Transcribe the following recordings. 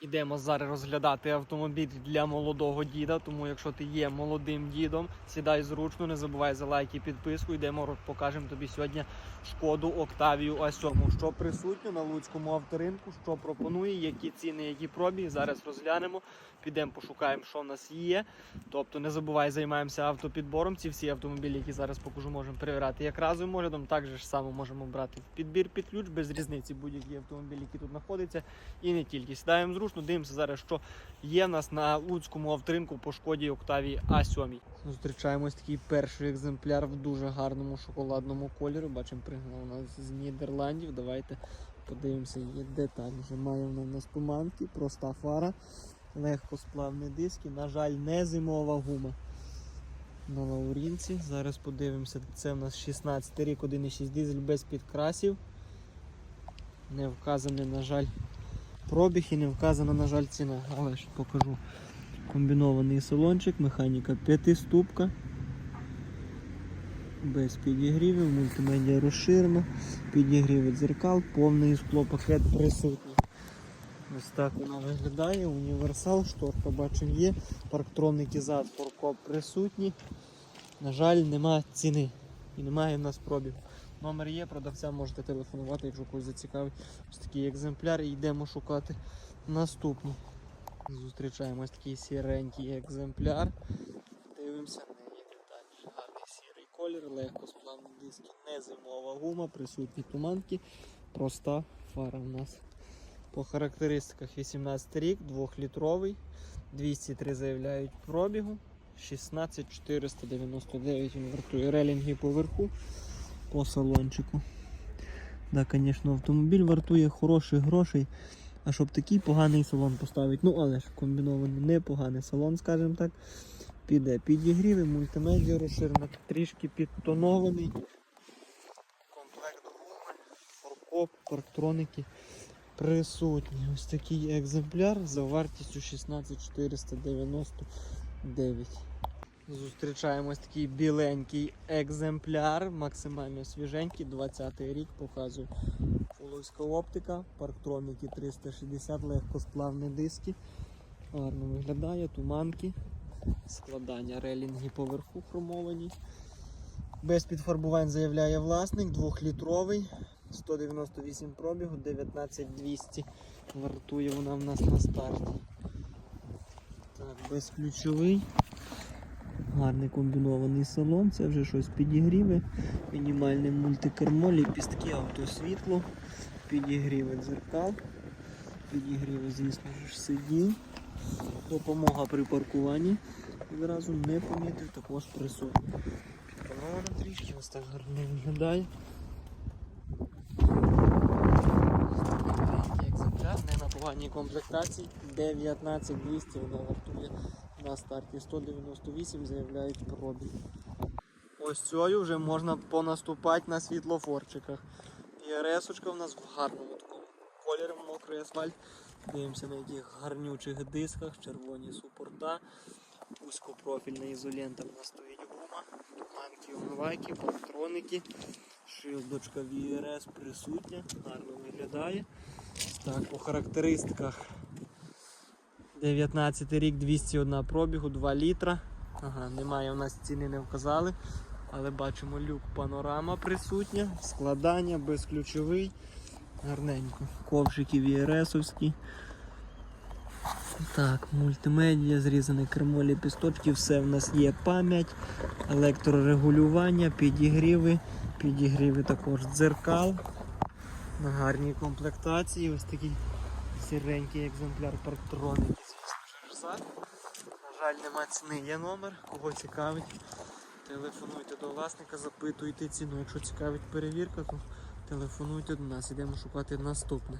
Ідемо зараз розглядати автомобіль для молодого діда. Тому, якщо ти є молодим дідом, сідай зручно, не забувай за лайк і підписку. Йдемо, покажемо тобі сьогодні шкоду Октавію А7. Що присутньо на Луцькому авторинку, що пропонує, які ціни, які пробіги. Зараз розглянемо. Підемо, пошукаємо, що в нас є. Тобто не забувай, займаємося автопідбором. Ці всі автомобілі, які зараз покажу, можемо перевіряти як разовим оглядом. Так же ж само можемо брати в підбір під ключ без різниці будь-які автомобілі, які тут знаходяться. І не тільки. Сідаємо зручно, дивимося зараз, що є в нас на Луцькому авторинку по шкоді Октавії А7. Зустрічаємось такий перший екземпляр в дуже гарному шоколадному кольорі. Бачимо, пригнав у нас з Нідерландів. Давайте подивимося, є деталі. Вже має вона в нас туманки, проста фара, легкосплавні диски. На жаль, не зимова гума. На Лаурінці. Зараз подивимося. Це в нас 16 рік, 1,6 дизель без підкрасів. Не вказаний, на жаль, пробіг і не вказана, на жаль, ціна. Але ж покажу. Комбінований салончик, механіка п'ятиступка. Без підігрівів, мультимедіа розширена, підігріви дзеркал, повний склопакет присутній. Ось так вона виглядає, універсал, шторка бачимо є, парктроники зад, форкоп присутні. На жаль, нема ціни і немає в нас пробігу. Номер є, продавця можете телефонувати, якщо когось зацікавить. Ось такий екземпляр і йдемо шукати наступний. Зустрічаємо ось такий сіренький екземпляр. Дивимося, не є деталі. Гарний сірий колір, легко сплавні диски, не зимова гума, присутні туманки, проста фара в нас. По характеристиках 18 рік, 2-літровий, 203 заявляють пробігу, 16499 він вартує релінги поверху по салончику. Да, звісно, автомобіль вартує хороших грошей. А щоб такий поганий салон поставити, ну але ж комбінований непоганий салон, скажімо так, піде підігріви, мультимедіа розширена, трішки підтонований. Комплект гуми, форкоп, парктроники присутні. Ось такий екземпляр за вартістю 16499. Зустрічаємо ось такий біленький екземпляр, максимально свіженький, 20-й рік, показую фоловська оптика, парктроники 360, легкосплавні диски. Гарно виглядає, туманки, складання релінги поверху хромовані. Без підфарбувань заявляє власник, 2-літровий, 198 пробігу, 19200 вартує вона в нас на старті. Так, безключовий. Гарний комбінований салон, це вже щось підігріви, мінімальне мультикермо, ліпістки, автосвітло, підігріви дзеркал, підігріви, звісно ж, сидінь, допомога при паркуванні. Відразу не помітив, також присутня. Підпанована трішки, ось так гарно виглядає. Такий екземпляр, не на поганій комплектації, 19200 вона вартує на старті 198 заявляють пробіг. Ось цією вже можна понаступати на світлофорчиках. І РС-очка в нас в гарному такому кольорі мокрий асфальт. Дивимося на яких гарнючих дисках, червоні супорта, вузькопрофільна ізолента в нас стоїть гума, туманки, омивайки, патроники, шилдочка VRS присутня, гарно виглядає. Так, по характеристиках 19 рік, 201 пробігу, 2 літра. Ага, немає у нас ціни не вказали. Але бачимо люк панорама присутня, складання безключовий. Гарненько. Ковшики VRS-овські. Так, мультимедіа, зрізане кермо ліпісточки, все в нас є пам'ять, електрорегулювання, підігріви, підігріви також дзеркал. На гарній комплектації. Ось такий сіренький екземпляр парктроники, звісно ж. На жаль, нема ціни, є номер, кого цікавить. Телефонуйте до власника, запитуйте ціну. Якщо цікавить перевірка, то телефонуйте до нас, йдемо шукати наступне.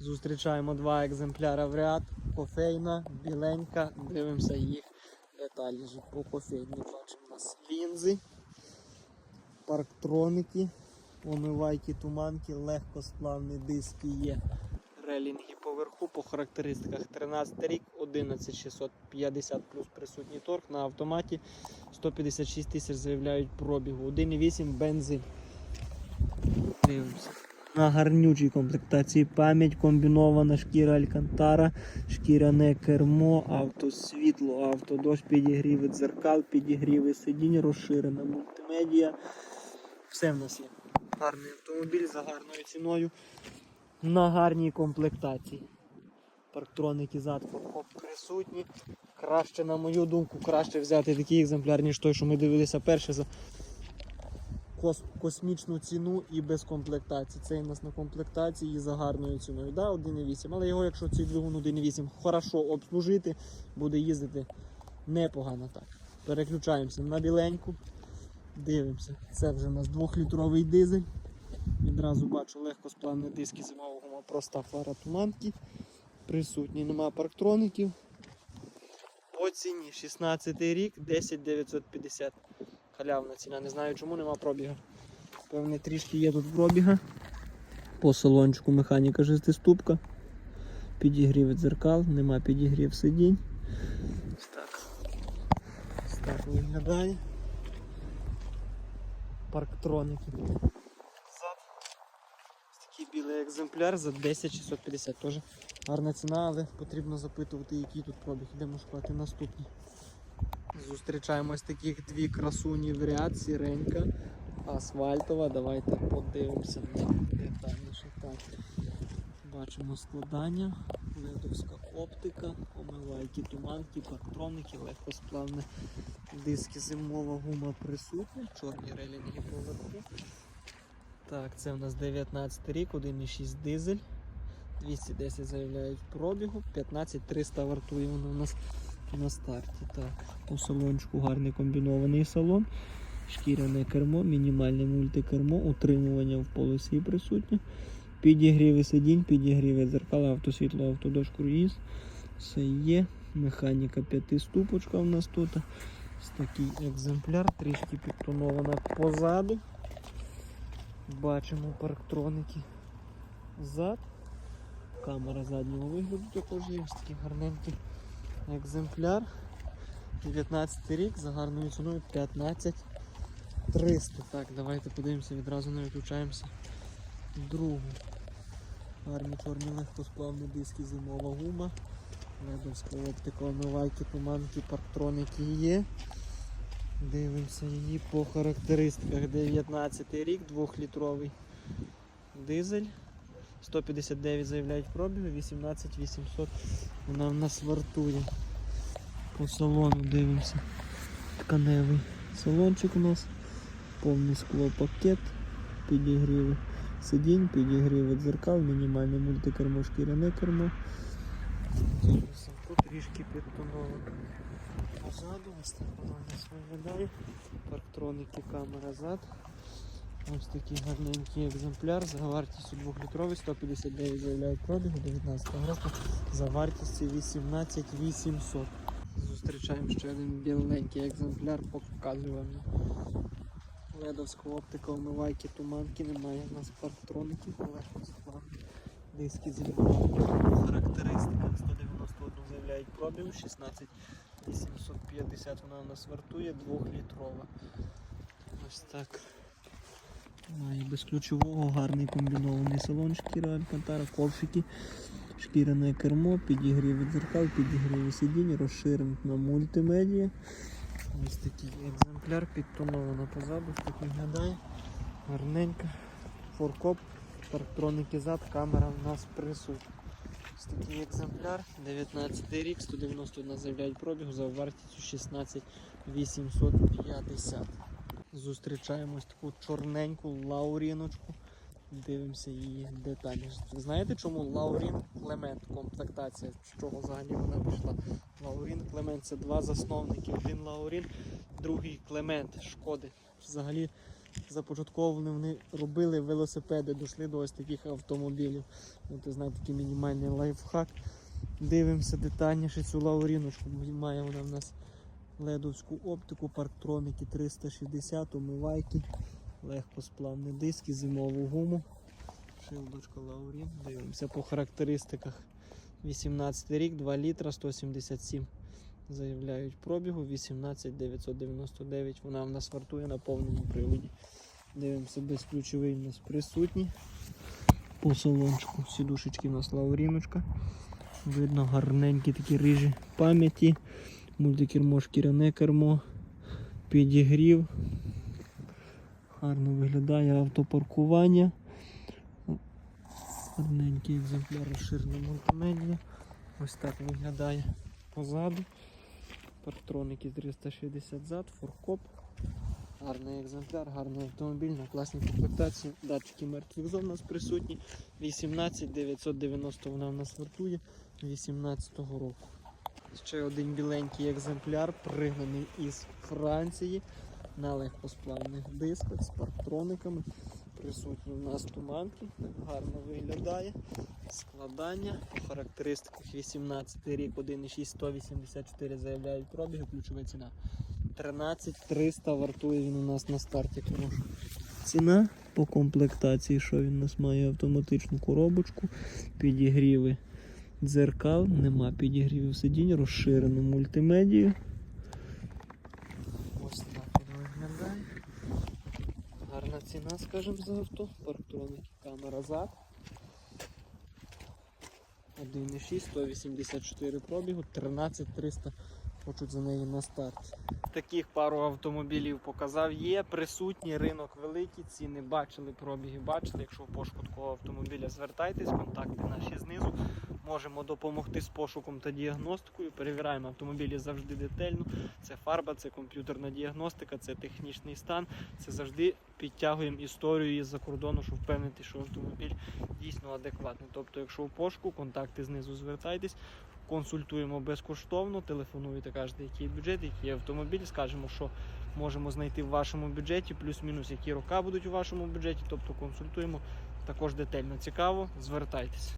Зустрічаємо два екземпляри в ряд. Кофейна, біленька, дивимося їх деталі. Же По кофейні бачимо у нас лінзи, парктроники, омивайки, туманки, легкосплавні диски є. Релінги поверху по характеристиках 13 рік, 11650 плюс присутній торг на автоматі. 156 тисяч заявляють пробігу. 1,8 бензин. Дивимося. На гарнючій комплектації пам'ять, комбінована шкіра Алькантара, шкіряне кермо, автосвітло, автодощ, підігріви дзеркал, підігріви сидінь, розширена мультимедія. Все в нас є. Гарний автомобіль за гарною ціною. На гарній комплектації. Парктроники зад форкоп присутні. Краще, на мою думку, краще взяти такий екземпляр, ніж той, що ми дивилися перше за кос- космічну ціну і без комплектації. Цей у нас на комплектації і за гарною ціною. Да, 1,8. Але його, якщо цей двигун 1,8 хорошо обслужити, буде їздити непогано так. Переключаємося на біленьку. Дивимося. Це вже у нас 2-літровий дизель. Відразу бачу легкосплавні диски зимового гума, проста фара туманки. Присутні, нема парктроників. По ціні 16 рік, 10 950. Халявна ціна, не знаю чому нема пробіга. Певне трішки є тут пробіга. По салончику механіка шестиступка. Підігрів дзеркал, нема підігрів сидінь. Так. Так виглядає. Парктроники. Зад. Такий білий екземпляр за 10 650. Теж гарна ціна, але потрібно запитувати, який тут пробіг. Йдемо шукати наступні. Зустрічаємось таких дві красуні в ряд, сіренька, асфальтова. Давайте подивимося детальніше. Так. Бачимо складання, ледовська оптика, омивайки, туманки, парктроники, легкосплавне диски зимова гума присутня, чорні релінги поверху. Так, це в нас 19 рік, 1,6 дизель. 210 заявляють пробігу, 15300 вартує воно у нас на старті. Так, по салончику гарний комбінований салон, шкіряне кермо, мінімальне мультикермо, утримування в полосі присутнє. Підігріви сидінь, підігріви дзеркала, автосвітло, автодощ, круїз. Все є. Механіка п'ятиступочка у нас тут. Ось такий екземпляр, трішки підтонована позаду. Бачимо парктроники зад. Камера заднього вигляду також є. Ось такий гарненький екземпляр. 19 рік за гарною ціною 15 300. Так, давайте подивимося, відразу не виключаємося. Другу. Гарні чорні легкосплавні диски, зимова гума. Ледовська оптика, омивайки, туманки, парктроники є. Дивимося її по характеристиках. 19 рік, 2-літровий дизель. 159 заявляють пробігу, 18 800 вона в нас вартує. По салону дивимося. Тканевий салончик у нас. Повний скло пакет, підігріви сидінь, підігріви дзеркал, мінімальне мультикермо, шкіряне кермо. Тут трішки підтоновано. Позаду ось так воно у виглядає. Парктроники, камера зад. Ось такий гарненький екземпляр за вартістю 2-літровий, 159 заявляють пробігу 19 року за вартістю 18 800. Зустрічаємо ще один біленький екземпляр, показую вам. Ледовська оптика, омивайки, туманки, немає в нас парктроників, легко Диски зеленого характеристика 191 заявляють пробігу, 16 850 вона у нас вартує, 2-літрова. Ось так. Має безключового гарний комбінований салон шкіра Алькантара, ковшики, шкіряне кермо, підігріви дзеркал, підігріви сидінь, розширений на мультимедія. Ось такий екземпляр підтоновано позаду, так виглядає. Гарненько. Форкоп, парктроники зад, камера в нас присутня. Ось такий екземпляр, 19 рік, 191 заявляють пробігу за вартістю 16 850. Зустрічаємось таку чорненьку лауріночку. Дивимося її детальніше. Знаєте, чому Лаурін Клемент комплектація? З чого взагалі вона пішла? Лаурін Клемент це два засновники. Один Лаурін, другий Клемент Шкоди. Взагалі започатковано вони робили велосипеди, дійшли до ось таких автомобілів. Ну, ти знаєте, такий мінімальний лайфхак. Дивимося детальніше цю лауріночку. Має вона в нас ледовську оптику, парктроники 360, омивайки, легкосплавні диски, зимову гуму. Шилдочка Лаурін. Дивимося по характеристиках. 18 рік, 2 літра, 177. Заявляють пробігу 18 999. Вона в нас вартує на повному приводі. Дивимося, безключовий у нас присутній. По салончику сідушечки у нас. Видно гарненькі такі рижі пам'яті. Мультикермо, шкіряне кермо, підігрів. Гарно виглядає автопаркування. Гарненький екземпляр розширений мультимедіа. Ось так виглядає позаду. Парктроники 360 зад, форкоп. Гарний екземпляр, гарний автомобіль на класній комплектації. Датчики мертвих зон у нас присутні. 18 990 вона в нас вартує 18 року. Ще один біленький екземпляр, пригнаний із Франції на легкосплавних дисках з парктрониками. Присутні у нас туманки, так гарно виглядає. Складання по характеристиках 18 рік, 1,6 184 заявляють пробіги, ключова ціна. 13 300 вартує він у нас на старті. Хороша ціна по комплектації, що він у нас має автоматичну коробочку, підігріви дзеркал, нема підігрівів сидінь, розширену мультимедію. Ось так він виглядає. Гарна ціна, скажімо, за авто. Парктроники, камера зад. 1,6, 184 пробігу, 13 300 хочуть за неї на старті. Таких пару автомобілів показав. Є присутній ринок великий, ціни бачили, пробіги бачили. Якщо в пошуку такого автомобіля звертайтесь, контакти наші знизу. Можемо допомогти з пошуком та діагностикою. Перевіряємо автомобілі завжди детально. Це фарба, це комп'ютерна діагностика, це технічний стан. Це завжди підтягуємо історію із-за кордону, щоб впевнити, що автомобіль дійсно адекватний. Тобто, якщо в пошуку, контакти знизу звертайтесь. Консультуємо безкоштовно, телефонуєте, кажете, який бюджет, який автомобіль, скажемо, що можемо знайти в вашому бюджеті, плюс-мінус, які роки будуть у вашому бюджеті. Тобто консультуємо також детально. Цікаво, звертайтесь.